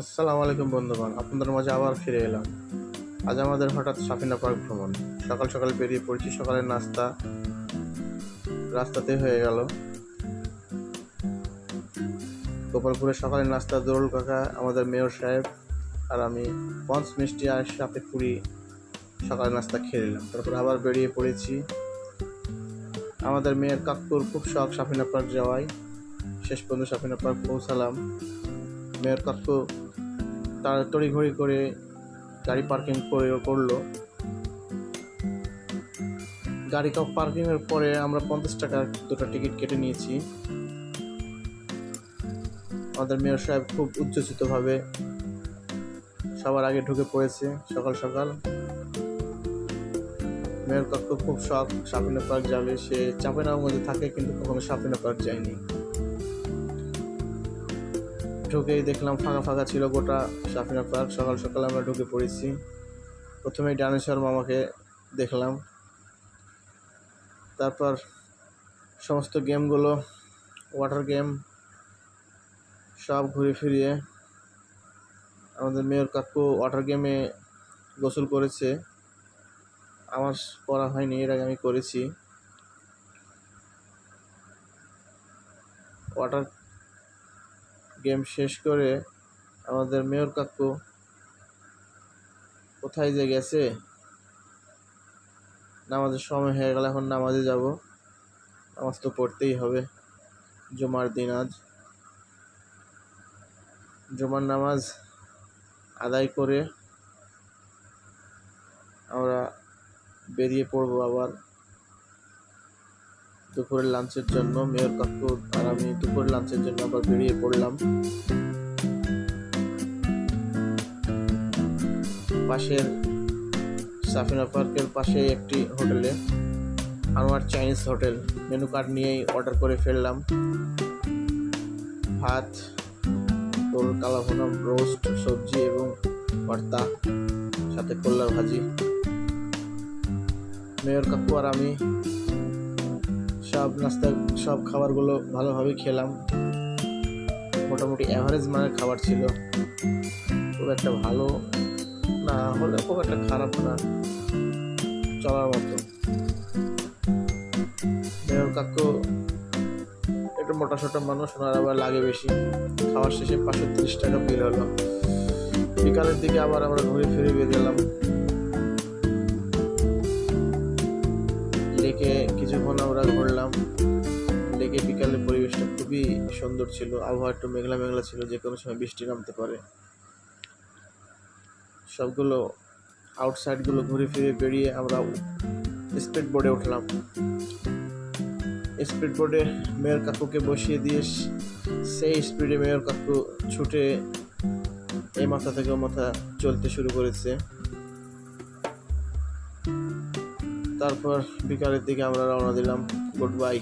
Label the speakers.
Speaker 1: আসসালামু আলাইকুম বন্ধুগণ, আপনাদের মাঝে আবার ফিরে এলাম। আজ আমাদের হঠাৎ সাফিনা পার্ক ভ্রমণ। সকাল সকাল বেরিয়ে পড়েছি, সকালের নাস্তা রাস্তাতে হয়ে গেল। গোপালপুরে সকালের নাস্তা, দরুল কাকা, আমাদের মেয়র সাহেব আর আমি, পঞ্চ মিষ্টি আর সাথে পুরি সকালের নাস্তা খেয়ে নিলাম। তারপর আবার বেরিয়ে পড়েছি। আমাদের মেয়ের কাকুর খুব শখ সাফিনা পার্ক যাওয়ায়। শেষ পর্যন্ত সাফিনা পার্ক পৌঁছালাম। মেয়র কাকু তার তড়িঘড়ি করে গাড়ি পার্কিং করে করল। গাড়ি পার্কিংয়ের পরে আমরা পঞ্চাশ টাকার দুটো টিকিট কেটে নিয়েছি। আমাদের মেয়র সাহেব খুব উচ্ছ্বসিতভাবে সবার আগে ঢুকে পড়েছে সকাল সকাল। মেয়র কাকু খুব শখ সাপিনা পার্ক যাবে। সে চাপেনার থাকে কিন্তু কখনো সাপিনা পার্ক যায়নি। ঢুকেই দেখলাম ফাঁকা ফাঁকা ছিল গোটা সাফিনা পার্ক। সকাল সকাল আমরা ঢুকে পড়েছি। প্রথমেই ডানেশ্বর মামাকে দেখলাম। তারপর সমস্ত গেমগুলো ওয়াটার গেম সব ঘুরে ফিরিয়ে আমাদের মেয়র কাকু ওয়াটার গেমে গোসল করেছে। আমার করা হয়নি, এর আগে আমি করেছি। ওয়াটার গেম শেষ করে আমাদের মেয়র কাকু কোথায় যে গেছে? নামাজের সময় হয়ে গেল, এখন নামাজে যাব। নামাজ তো পড়তেই হবে। জুমার দিন আজ। জুমার নামাজ আদায় করে আমরা বেরিয়ে পড়ব আবার। দুপুরের লাঞ্চের জন্য, মেয়র কাকু আর আমি দুপুরের লাঞ্চের জন্য আবার বেরিয়ে পড়লাম। পাশের সাফিনা পার্কের পাশে একটি হোটেলে Anwar Chinese hotel. Menu card নিয়েই অর্ডার করে ফেললাম। ভাত তোর কালাভুনা রোস্ট সবজি এবং ভর্তা, সাথে কল্লার ভাজি। মেয়র কাকু আর আমি সব নাস্তা সব খাবারগুলো ভালোভাবে খেলাম। মোটামুটি অ্যাভারেজ মানের খাবার ছিল। খুব একটা ভালো না হলে খুব একটা খারাপ না। চলার মতো। মেয়র কাকু, একটু মোটা সোটা মানুষ, ওনার আবার লাগে বেশি। খাওয়ার শেষে পাঁচশো তিরিশ টাকা বিল হলো। বিকালের দিকে আবার আমরা ঘুরে ফিরে বেরিয়েলাম লেকে কিছুক্ষণ আমরা ঘুরলাম। লেকে বিকালের পরিবেশটা খুবই সুন্দর ছিল। আবহাওয়া একটু মেঘলা মেঘলা ছিল, যে কোনো সময় বৃষ্টি নামতে পারে। সবগুলো আউটসাইডগুলো ঘুরে ফিরে বেরিয়ে আমরা স্পিড বোর্ডে উঠলাম। স্পিড বোর্ডে মেয়র কাকুকে বসিয়ে দিয়ে সেই স্পিডে মেয়র কাকু ছুটে এই মাথা থেকে মাথা চলতে শুরু করেছে। তারপর বিকালের দিকে আমরা রওনা দিলাম। Good bye